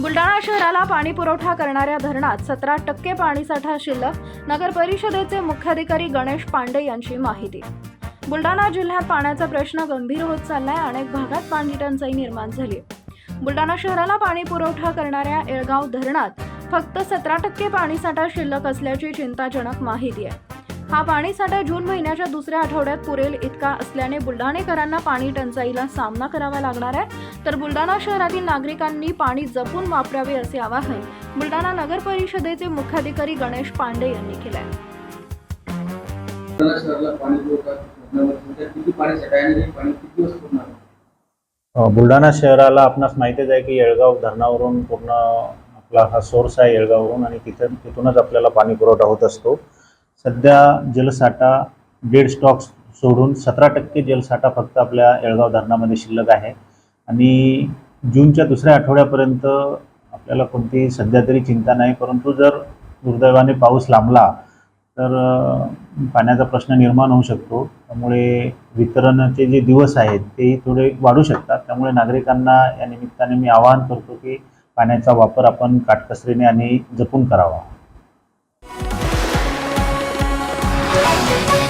बुलडाणा शहराला पाणी पुरवठा करणाऱ्या धरणात सतरा टक्के पाणीसाठा शिल्लक नगर परिषदेचे मुख्याधिकारी गणेश पांडे यांची माहिती. बुलडाणा जिल्ह्यात पाण्याचा प्रश्न गंभीर होत चाललाय अनेक भागात पाणी टंचाई निर्माण झाली. बुलडाणा शहराला पाणी पुरवठा करणाऱ्या येळगाव धरणात फक्त सतरा टक्के पाणीसाठा शिल्लक असल्याची चिंताजनक माहिती आहे. हा पाणीसाठा जून महिन्याच्या दुसऱ्या आठवड्यात पुरेल इतका असल्याने बुलढाणेकरांना पाणी टंचाईला सामना करावा लागणार आहे. तर बुलढाणा शहरातील नागरिकांनी पाणी जपून वापरावे असे आवाहन बुलढाणा नगर परिषदेचे मुख्याधिकारी गणेश पांडे यांनी केले बुलढाणा शहराला आपणास माहितीच आहे की येळगाव धरणावरून पूर्ण आपला हा सोर्स आहे येळगाववरून आणि तिथं तिथूनच आपल्याला पाणी पुरवठा होत असतो. सध्या जलसाठा डेड स्टॉक्स सोडून सतरा टक्के जलसाठा फक्त आपल्या येळगाव धरणामध्ये शिल्लक आहे. आणि जूनच्या दुसऱ्या आठवड्यापर्यंत आपल्याला कोणती सध्या तरी चिंता नाही परंतु जर दुर्दैवाने पाऊस लांबला तर पाण्याचा प्रश्न निर्माण होऊ शकतो. त्यामुळे वितरणाचे जे दिवस आहेत तेही थोडे वाढू शकतात. त्यामुळे नागरिकांना या निमित्ताने मी आवाहन करतो की पाण्याचा वापर आपण काटकसरीने आणि जपून करावा. Bye.